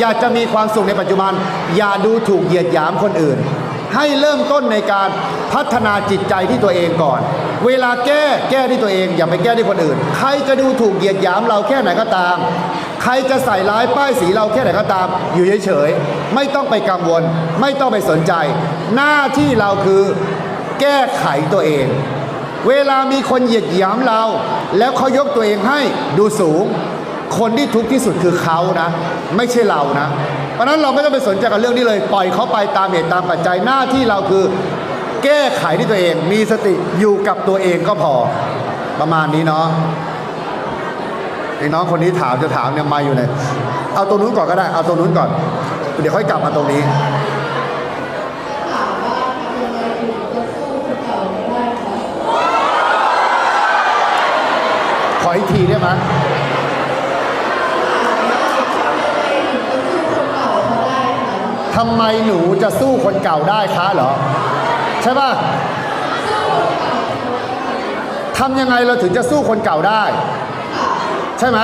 อยากจะมีความสุขในปัจจุบัน อย่าดูถูกเหยียดหยามคนอื่น ให้เริ่มต้นในการพัฒนาจิตใจที่ตัวเองก่อน เวลาแก้แก้ที่ตัวเอง อย่าไปแก้ที่คนอื่น ใครจะดูถูกเหยียดหยามเราแค่ไหนก็ตาม ใครจะใส่ร้ายป้ายสีเราแค่ไหนก็ตาม อยู่เฉยๆไม่ต้องไปกังวล ไม่ต้องไปสนใจ หน้าที่เราคือแก้ไขตัวเอง เวลามีคนเหยียดหยามเรา แล้วเขายกตัวเองให้ดูสูง คนที่ทุกข์ที่สุดคือเขานะ ไม่ใช่เรานะ เพราะนั้นเราไม่ต้องไปสนใจกับเรื่องนี้เลย ปล่อยเขาไปตามเหตุตามปัจจัยหน้าที่เราคือ แก้ไขที่ตัวเอง มีสติอยู่กับตัวเองก็พอ ประมาณนี้เนาะไอ้น้องคนนี้ถามจะถามเนี่ยมาอยู่ไหนเอาตรงนู้นก่อนก็ได้ เอาตรงนู้นก่อน เดี๋ยวค่อยกลับมาตรงนี้ขออีกทีได้ไหม ทำไมหนูจะสู้คนเก่าได้คะเหรอ ใช่ป่ะทำยังไงเราถึงจะสู้คนเก่าได้ ใช่ไหม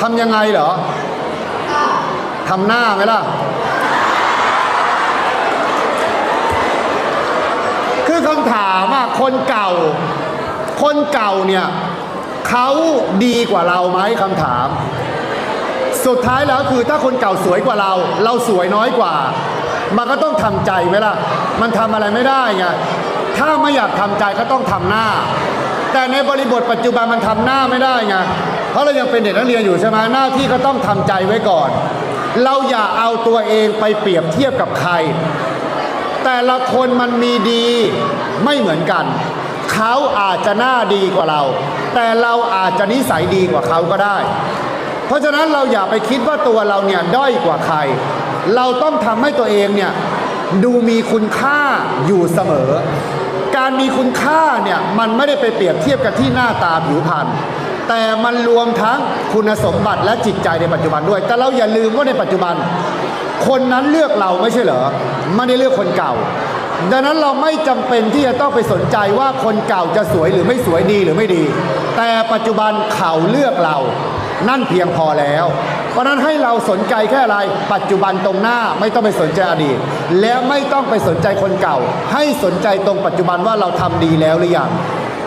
ทำยังไงเหรอทำหน้าไหมล่ะ คือคำถามอะคนเก่า คนเก่าเนี่ยเขาดีกว่าเราไหมคำถาม สุดท้ายแล้วคือถ้าคนเก่าสวยกว่าเรา เราสวยน้อยกว่า มันก็ต้องทำใจไหมล่ะ มันทำอะไรไม่ได้ไงถ้าไม่อยากทำใจก็ต้องทำหน้า แต่ในบริบทปัจจุบันมันทำหน้าไม่ได้ไงเพราะเรายังเป็นเด็กนักเรียนอยู่ใช่ไหมหน้าที่ก็ต้องทำใจไว้ก่อน เราอย่าเอาตัวเองไปเปรียบเทียบกับใคร แต่ละคนมันมีดีไม่เหมือนกันเขาอาจจะหน้าดีกว่าเรา แต่เราอาจจะนิสัยดีกว่าเขาก็ได้ เพราะฉะนั้นเราอย่าไปคิดว่าตัวเราเนี่ยด้อยกว่าใคร เราต้องทำให้ตัวเองเนี่ยดูมีคุณค่าอยู่เสมอ การมีคุณค่าเนี่ยมันไม่ได้ไปเปรียบเทียบกันที่หน้าตาผิวพรรณแต่มันรวมทั้งคุณสมบัติและจิตใจในปัจจุบันด้วย แต่เราอย่าลืมว่าในปัจจุบัน คนนั้นเลือกเราไม่ใช่เหรอไม่ได้เลือกคนเก่า ดังนั้นเราไม่จำเป็นที่จะต้องไปสนใจว่าคนเก่าจะสวยหรือไม่สวยดีหรือไม่ดี แต่ปัจจุบันเขาเลือกเรา นั่นเพียงพอแล้ว เพราะนั้นให้เราสนใจแค่อะไร ปัจจุบันตรงหน้าไม่ต้องไปสนใจอดีต แล้วไม่ต้องไปสนใจคนเก่า ให้สนใจตรงปัจจุบันว่าเราทำดีแล้วหรือยัง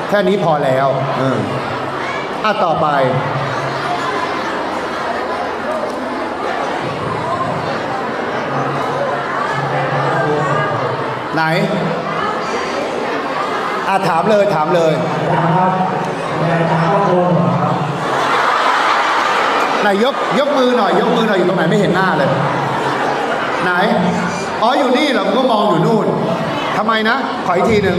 แค่นี้พอแล้วอะต่อไปไหนอะถามเลยถามเลยครับ ไหนยกยกมือหน่อย ยกมือหน่อยอยู่ตรงไหนไม่เห็นหน้าเลย ไหน อ๋ออยู่นี่เหรอผมก็มองอยู่นู่นทำไมนะ ขออีกทีหนึ่ง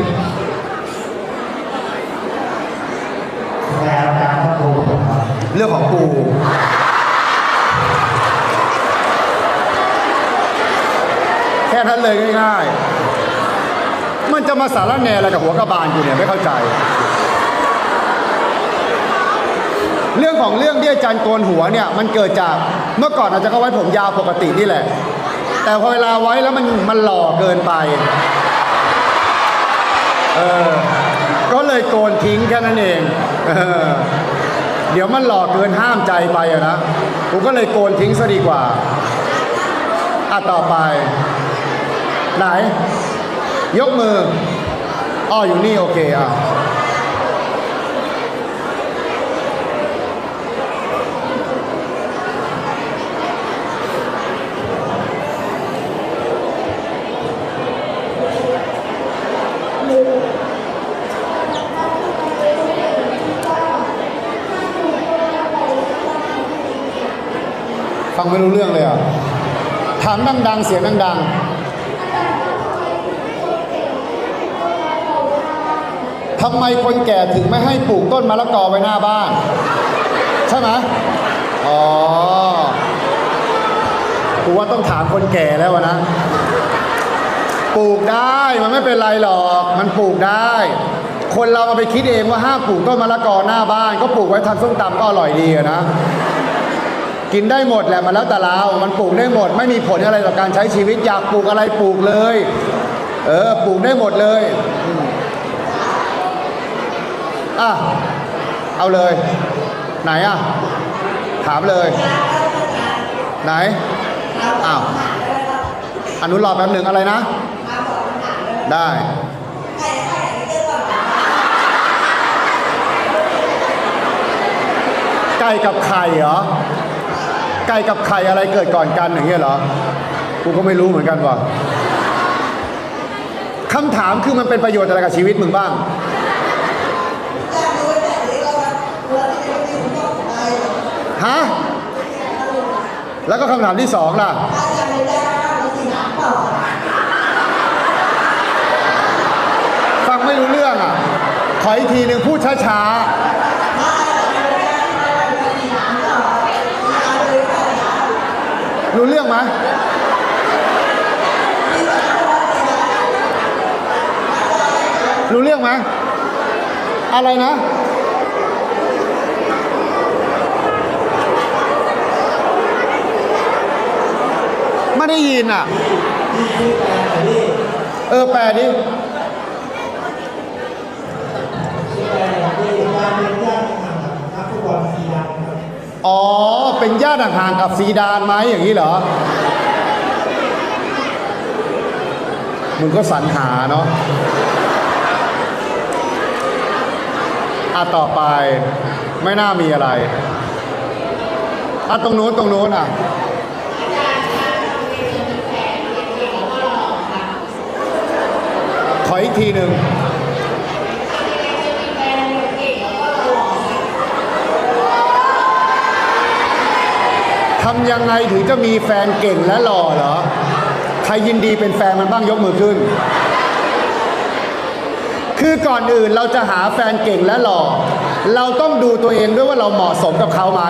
เรื่องของปูแค่นั้นเลยง่ายๆ มันจะมาสารแหนอะไรกับหัวกระบาลอยู่เนี่ยไม่เข้าใจ เรื่องของเรื่องที่อาจารย์โกนหัวเนี่ยมันเกิดจากเมื่อก่อนอาจารย์ก็ไว้ผมยาวปกตินี่แหละ แต่พอเวลาไว้แล้วมันมันหล่อเกินไปเออก็เลยโกนทิ้งแค่นั้นเองเออเดี๋ยวมันหล่อเกินห้ามใจไปอะนะผมก็เลยโกนทิ้งซะดีกว่าอะต่อไป ไหน ยกมืออ้ออยู่นี่โอเคอะ ฟังไม่รู้เรื่องเลยอะถามดังๆ เสียงดังๆทำไมคนแก่ถึงไม่ให้ปลูกต้นมะละกอไว้หน้าบ้าน ใช่ไหมอ๋อกูว่าต้องถามคนแก่แล้วนะปลูกได้มันไม่เป็นไรหรอก มันปลูกได้ คนเรามาไปคิดเองว่าห้ามปลูกต้นมะละกอหน้าบ้าน ก็ปลูกไว้ทำส้มตำก็อร่อยดีอะนะ กินได้หมดแหละมันแล้วแต่เรา มันปลูกได้หมด ไม่มีผลอะไรต่อการใช้ชีวิตอยากปลูกอะไรปลูกเลย เออปลูกได้หมดเลยอะเอาเลย ไหนอะถามเลย ไหนอ้าวอนุรอแป๊บหนึ่งอะไรนะ ได้ไก่กับไข่เหรอ ไก่กับไข่อะไรเกิดก่อนกันอย่างเงี้ยเหรอ กูก็ไม่รู้เหมือนกันว่ะคำถามคือมันเป็นประโยชน์อะไรกับชีวิตมึงบ้าง ฮะ แล้วก็คำถามที่สองล่ะ ฟังไม่รู้เรื่องอะ ขออีกทีหนึ่งพูดช้าๆ รู้เรื่องไหมรู้เรื่องไหมอะไรนะ ไม่ได้ยินอะ เออแปลดิ อ๋อ เป็นญาติห่างๆกับซีดานไหมอย่างนี้เหรอ มึงก็สรรหาเนาะอะต่อไปไม่น่ามีอะไรอะตรงนู้นตรงนู้นอะขออีกทีหนึ่งำยังไงถึงจะมีแฟนเก่งและหล่อเหรอ ใครยินดีเป็นแฟนมันบ้างยกมือขึ้น คือก่อนอื่นเราจะหาแฟนเก่งและหล่อ เราต้องดูตัวเองด้วยว่าเราเหมาะสมกับเขาไหม